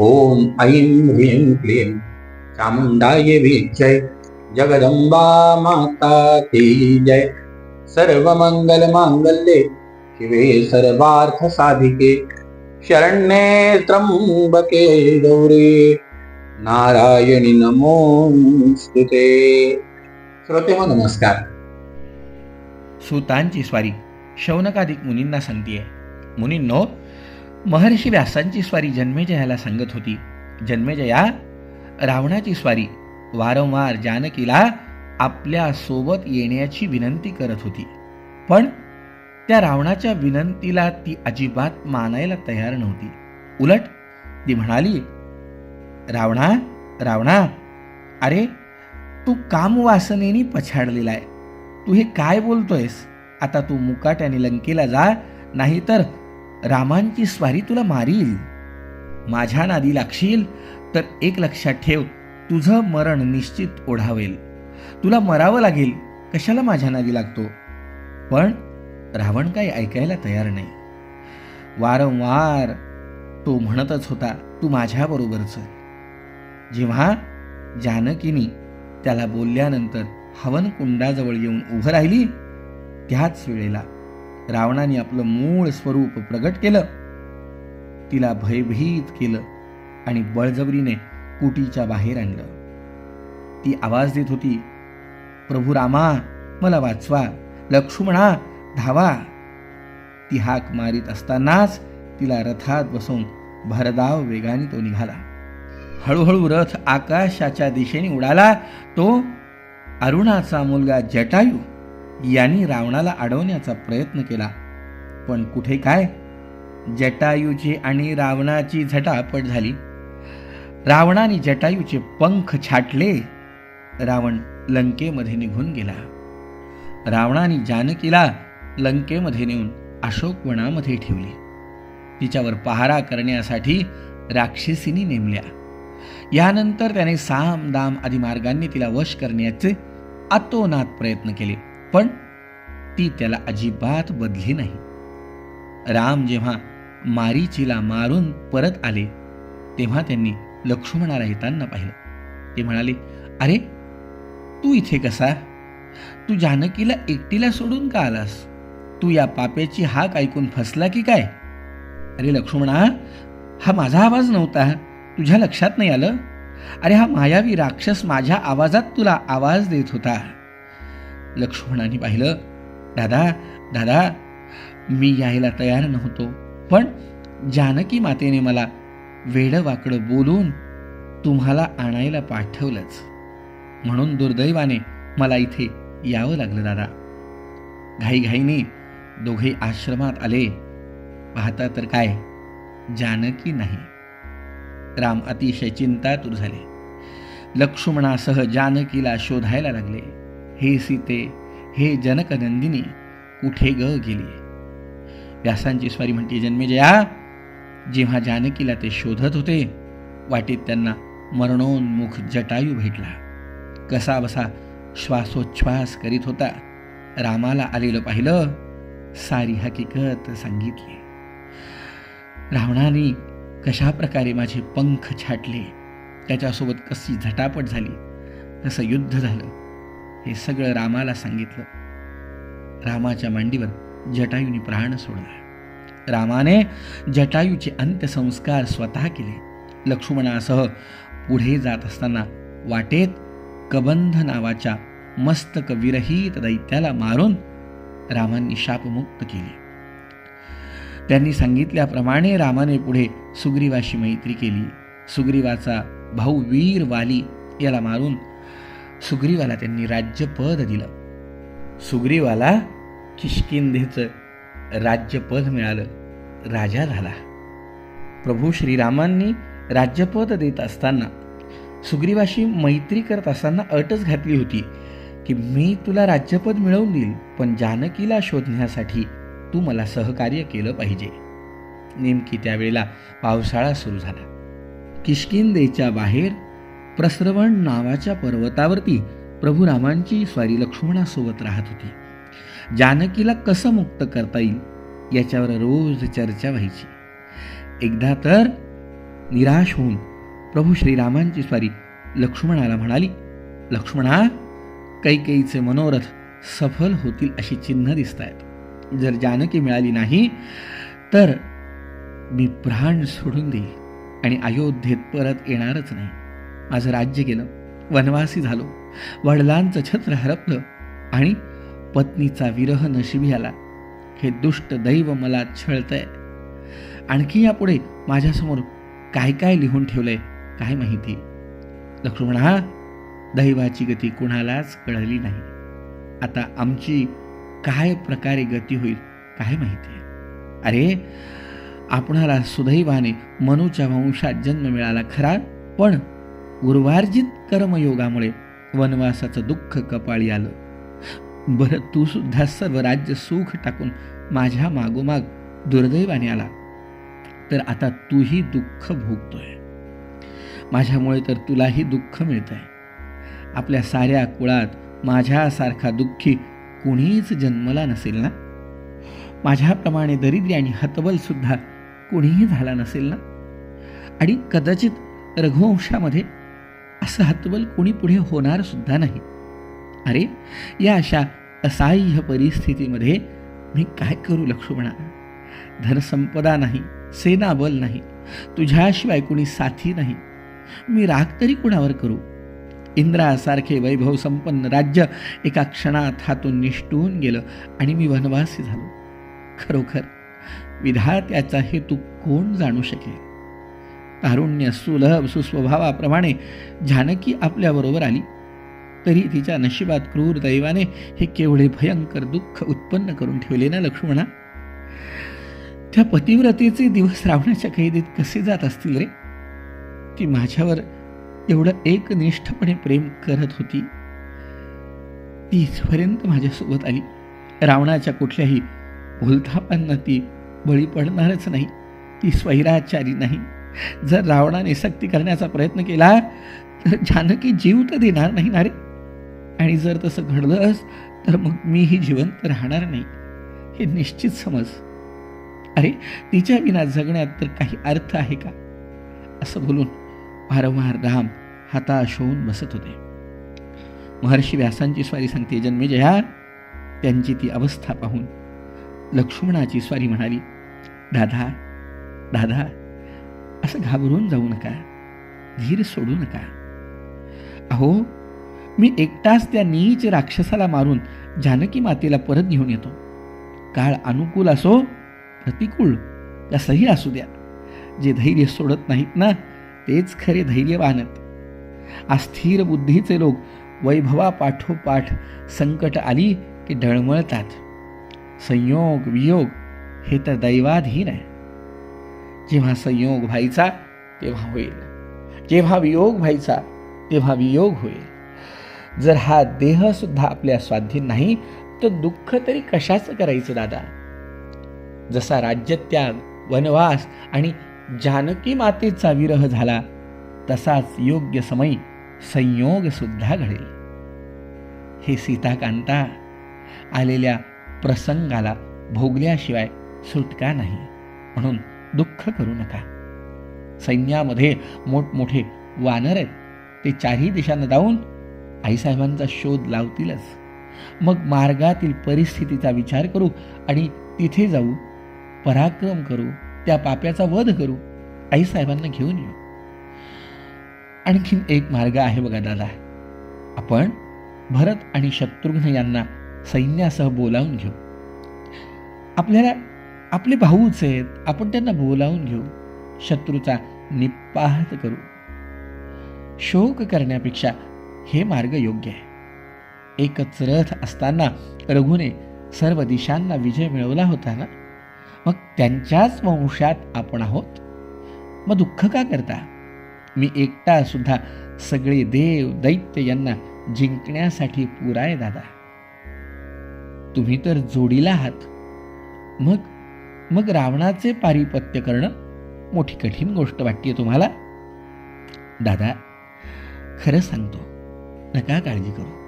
ॐ ऐं ह्रीं क्लीं। चामुण्डाय विजय जगदम्बा माता की जय। सर्वमङ्गलमाङ्गल्ये शिवे सर्वार्थसाधिके। शरण्ये त्र्यम्बके गौरे। नारायणी नमोस्तुते श्रोते हो नमस्कार। सुतांची स्वारी शौनकाधिक मुनींना सांगतीये मुनींनो महर्षी व्यासांची स्वारी जन्मेजयाला सांगत होती. जन्मेजया रावणाची स्वारी वारंवार जानकीला आपल्यासोबत येण्याची विनंती करत होती. पण त्या रावणाच्या विनंतीला ती अजिबात मानायला तयार नव्हती. उलट ती म्हणाली रावणा रावणा अरे तू कामवासनेने पछाडलेला आहे तू हे काय बोलतोयस? आता तू मुकाट्याने लंकेला जा नाहीतर रामांची स्वारी तुला मारील. माझ्या नादी लागशील तर एक लक्षात ठेव तुझं मरण निश्चित ओढावेल. तुला मरावं लागेल कशाला माझ्या नादी लागतो? पण रावण काही ऐकायला तयार नाही. वारंवार तो म्हणतच होता तू माझ्याबरोबरच जेव्हा जानकीनी त्याला बोलल्यानंतर हवनकुंडाजवळ येऊन उभं राहिली त्याच वेळेला रावणाने आपलं मूळ स्वरूप प्रगट केलं. तिला भयभीत केलं आणि बळजबरीने कुटीच्या बाहेर आणलं. ती आवाज देत होती प्रभू रामा मला वाचवा लक्ष्मणा धावा. ती हाक मारीत असतानाच तिला रथात बसून भरधाव वेगाने तो निघाला. हळूहळू रथ आकाशाच्या दिशेने उडाला. तो अरुणाचा मुलगा जटायू यांनी रावणाला अडवण्याचा प्रयत्न केला. पण कुठे काय? जटायूची आणि रावणाची झटापट झाली. रावणाने जटायूचे पंख छाटले. रावण लंकेमध्ये निघून गेला. रावणाने जानकीला लंकेमध्ये नेऊन अशोकवनामध्ये ठेवली. तिच्यावर पहारा करण्यासाठी राक्षसीनी नेमल्या. यानंतर त्याने साम दाम आदी मार्गांनी तिला वश करण्याचे अतोनात प्रयत्न केले. पण ती त्याला अजिबात बदली नाही. राम जेव्हा मारीचीला मारून परत आले तेव्हा त्यांनी लक्ष्मणाला येताना पाहिलं. ते म्हणाले अरे तू इथे कसा? तू जानकीला एकटीला सोडून का आलास? तू या पापेची हाक ऐकून फसला की काय? अरे लक्ष्मणा हा माझा आवाज नव्हता. तुझ्या लक्षात नाही आलं? अरे हा मायावी राक्षस माझ्या आवाजात तुला आवाज देत होता. लक्ष्मणाने पाहिलं दादा दादा मी यायला तयार नव्हतो पण जानकी मातेने मला वेडवाकडं बोलून तुम्हाला आणायला पाठवलंच. म्हणून दुर्दैवाने मला इथे यावं लागलं दादा. घाईघाईने दोघे आश्रमात आले. पाहता तर काय जानकी नाही. राम अतिशय चिंतातूर झाले. लक्ष्मणासह जानकीला शोधायला लागले. हे सीते हे जनकनंदिनी कुठे ग गेली? व्यासांची स्वारी म्हणते जन्मेजया जेव्हा जानकीला ते शोधत होते वाटेत त्यांना मरणोन्मुख जटायू भेटला. कसा बसा श्वासोच्छ्वास करीत होता. रामाला आलेलं पाहिलं सारी हकीकत सांगितली. रावणाने कशा प्रकारे माझे पंख छाटले? त्याच्यासोबत कशी झटापट झाली? कसं युद्ध झालं. हे सगळं रामाला सांगितलं. रामाच्या मांडीवर जटायूने प्राण सोडला. रामाने जटायूचे अंत्यसंस्कार स्वतः केले. लक्ष्मणासह पुढे जात असताना वाटेत कबंध नावाच्या मस्तक विरहित दैत्याला मारून रामांनी शापमुक्त केले. त्यांनी सांगितल्याप्रमाणे रामाने पुढे सुग्रीवाशी मैत्री केली. सुग्रीवाचा भाऊ वीर वाली याला मारून सुग्रीवाला त्यांनी राज्यपद दिलं. सुग्रीवाला किष्किंधेचं राज्यपद मिळालं. राजा झाला. प्रभू श्रीरामांनी राज्यपद देत असताना सुग्रीवाशी मैत्री करत असताना अटच घातली होती की मी तुला राज्यपद मिळवून देईल पण जानकीला शोधण्यासाठी तू मला सहकार्य केलं पाहिजे. नेमकी त्यावेळेला पावसाळा सुरू झाला. किष्किंदेच्या बाहेर प्रस्रवण नावाच्या पर्वतावरती प्रभू रामांची स्वारी लक्ष्मणासोबत राहत होती. जानकीला कसं मुक्त करता येईल? याच्यावर रोज चर्चा व्हायची. एकदा तर निराश होऊन प्रभू श्रीरामांची स्वारी लक्ष्मणाला म्हणाली लक्ष्मणा कैकेईचे मनोरथ सफल होतील अशी चिन्ह दिसत आहेत जर जानकी मिळाली नाही तर मी प्राण सोडून देईल आणि अयोध्येत परत येणारच नाही. माझं राज्य गेलं वनवासी झालो. वडिलांचं छत्र हरपलं आणि पत्नीचा विरह नशिबी आला. हे दुष्ट दैव मला छळतंय. आणखी यापुढे माझ्यासमोर काय काय लिहून ठेवलंय काय माहिती? लक्ष्मणा दैवाची गती कुणालाच कळली नाही. आता आमची काय प्रकारे गती होईल काय माहिती? अरे आपणाला सुदैवाने मनूच्या वंशात जन्म मिळाला खरा पण उर्वार्जित कर्मयोगामुळे वनवासाचं दुःख कपाळी आलं. बरं तू सुद्धा सर्व राज्य सुख टाकून माझ्या मागोमाग दुर्दैवाने आला. तर आता तूही दुःख भोगतोय. माझ्यामुळे तर तुलाही दुःख मिळतंय. आपल्या साऱ्या कुळात माझ्यासारखा दुःखी कुणीच जन्मला नसेल ना? माझ्याप्रमाणे दरिद्री आणि हतबल सुद्धा कुणीही झाला नसेल ना? आणि कदाचित रघुवंशामध्ये असं हतबल कोणी पुढे होणार सुद्धा नाही. अरे या अशा असहाय्य परिस्थितीमध्ये मी काय करू लक्ष्मणा? धनसंपदा नाही सेनाबल नाही तुझ्याशिवाय कुणी साथी नाही. मी राग तरी कुणावर करू? इंद्रासारखे वैभव संपन्न राज्य एका क्षणात हातून निष्ठून गेलं आणि मी वनवासी झालो. खरोखर विधात्याचा हेतू कोण जाणू शकेल? तारुण्य सुलभ सुस्वभावाप्रमाणे जानकी आपल्याबरोबर आली. तरी तिच्या नशिबात क्रूर दैवाने हे केवढे भयंकर दुःख उत्पन्न करून ठेवले ना लक्ष्मणा? त्या पतिव्रतेचे दिवस रावणाच्या कैदेत कसे जात असतील रे? ती माझ्यावर एवढं एकनिष्ठपणे प्रेम करत होती. ती इथपर्यंत माझ्यासोबत आली. रावणाच्या कुठल्याही भूलथापांना ती बळी पडणारच नाही. ती स्वैराचारी नाही. जर रावणाने सक्ती करण्याचा प्रयत्न केला तर जानकी जीव तर देणार नाही ना रे. आणि जर तसं घडलंच तर मग मीही जिवंत राहणार नाही. हे निश्चित समज. अरे तिच्या विना जगण्यात तर काही अर्थ आहे का? असं बोलून वारंवार राम हताश होऊन बसत होते. महर्षी व्यासांची स्वारी सांगते जन्मेजया त्यांची ती अवस्था पाहून लक्ष्मणाची स्वारी म्हणाली दादा दादा असं घाबरून जाऊ नका. धीर सोडू नका. अहो मी एकटाच त्या नीच राक्षसाला मारून जानकी मातेला परत घेऊन येतो. काळ अनुकूल असो प्रतिकूल कसंही असू द्या. जे धैर्य सोडत नाहीत ना तेच खरे धैर्यवानत. अस्थिर बुद्धीचे लोक वैभवा पाठोपाठ संकट आली की डळमळतात संयोग वियोग हे तर दैवाधीन आहे. जेव्हा संयोग व्हायचा तेव्हा होईल. जेव्हा वियोग व्हायचा तेव्हा वियोग होईल. जर हा देह सुद्धा आपल्या स्वाधीन नाही तर दुःख तरी कशाचं करायचं दादा? जसा राज्यत्याग वनवास आणि जानकी मातेचा विरह झाला तसाच योग्य समयी संयोग सुद्धा घडेल. हे सीताकांता आलेल्या प्रसंगाला भोगल्याशिवाय सुटका नाही. म्हणून दुःख करू नका. सैन्यामध्ये मोठमोठे वानर आहेत. ते चारही दिशांना जाऊन आईसाहेबांचा शोध लावतीलच. मग मार्गातील परिस्थितीचा विचार करू आणि तिथे जाऊ पराक्रम करू त्या पाप्याचा वध करू आईसाहेबांना घेऊन येऊ. आणखीन एक मार्ग आहे बघा दादा. आपण भरत आणि शत्रुघ्न यांना सैन्यासह बोलावून घेऊ. आपल्याला आपले भाऊच आहेत आपण त्यांना बोलावून घेऊ. शत्रूचा निपात करू. शोक करण्यापेक्षा हे मार्ग योग्य आहे. एकच रथ असताना रघुने सर्व दिशांना विजय मिळवला होता ना? मग त्यांच्याच वंशात आपण आहोत? मग दुःख का करता? मी एकटा सुद्धा सगळे देव दैत्य यांना जिंकण्यासाठी पुराय दादा. तुम्ही तर जोडीला आहात. मग मग रावणाचे पारिपत्य करणं मोठी कठीण गोष्ट वाटते तुम्हाला? दादा खरं सांगतो नका काळजी करू.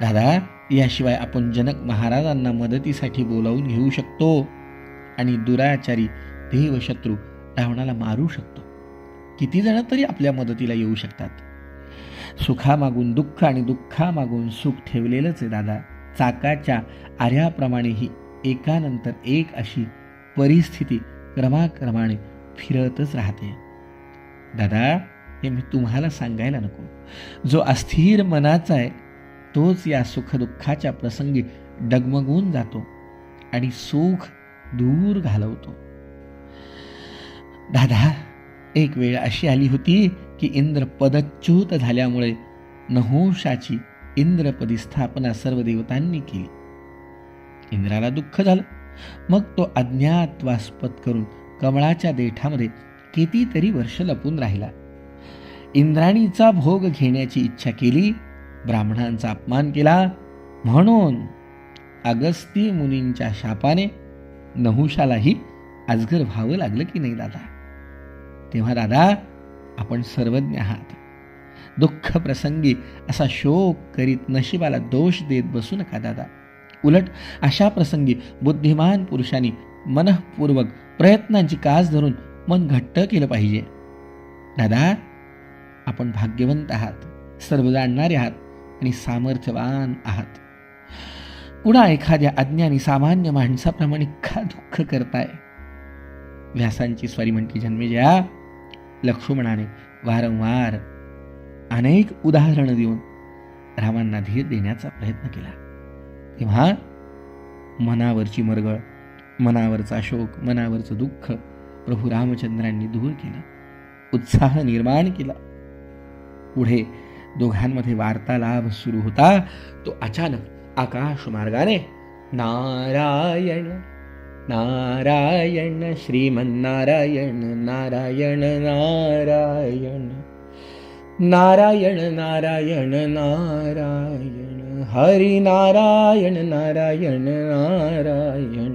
दादा याशिवाय आपण जनक महाराजांना मदतीसाठी बोलावून घेऊ शकतो आणि दुराचारी देवशत्रू रावणाला मारू शकतो. किती जण तरी आपल्या मदतीला येऊ शकतात. सुखामागून दुःख आणि दुःखामागून सुख ठेवलेलंच आहे दादा. चाकाच्या आर्याप्रमाणेही एकानंतर एक अशी परिस्थिती क्रमाक्रमाने फिरतच राहते. दादा हे मी तुम्हाला सांगायला नको. जो अस्थिर मनाचा आहे तोच या सुखदुःखाच्या प्रसंगी डगमगून जातो आणि सुख दूर घालवतो. दादा एक वेळ अशी आली होती की इंद्र पदच्युत झाल्यामुळे नहुषाची इंद्रपदी स्थापना सर्व देवतांनी केली. इंद्राला दुःख झालं. मग तो अज्ञातवास करून कमळाच्या देठामध्ये कितीतरी वर्ष लपून राहिला. इंद्राणीचा भोग घेण्याची इच्छा केली ब्राह्मणांचा अपमान केला. म्हणून अगस्ती मुनींच्या शापाने नहुषालाही अजगर व्हावं लागलं की नाही दादा? तेव्हा दादा आपण सर्वज्ञ आहात. दुःख प्रसंगी असा शोक करीत नशिबाला दोष देत बसू नका दादा. उलट अशा प्रसंगी बुद्धिमान पुरुषांनी मनःपूर्वक प्रयत्नांची कास धरून मन घट्ट केलं पाहिजे. दादा आपण भाग्यवंत आहात सर्व जाणणारे आहात आणि सामर्थ्यवान आहात. पुन्हा एखाद्या अज्ञानी सामान्य माणसाप्रमाणे का दुःख करताय? व्यासांची स्वारी म्हणती जन्मेजया लक्ष्मणाने वारंवार अनेक उदाहरणं देऊन रामांना धीर देण्याचा प्रयत्न केला. तेव्हा मनावरची मरगळ मनावरचा शोक मनावरचं दुःख प्रभू रामचंद्रांनी दूर केलं. उत्साह निर्माण केला. पुढे दोघांमध्ये वार्तालाभ सुरू होता. तो अचानक आकाश मार्गाने नारायण नारायण श्रीमन्नारायण नारायण नारायण नारायण नारायण नारायण. हरी नारायण नारायण नारायण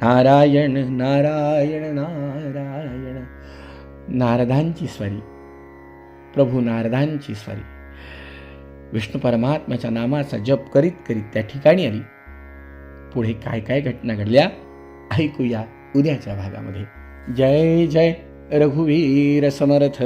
नारायण नारायण नारायण. नारदांची स्वारी प्रभू नारदांची स्वारी. विष्णू परमात्म्याच्या नामाचा जप करीत करीत त्या ठिकाणी आली. पुढे काय काय घटना घडल्या ऐकूया उद्याच्या भागामध्ये. जय जय रघुवीर समर्थ.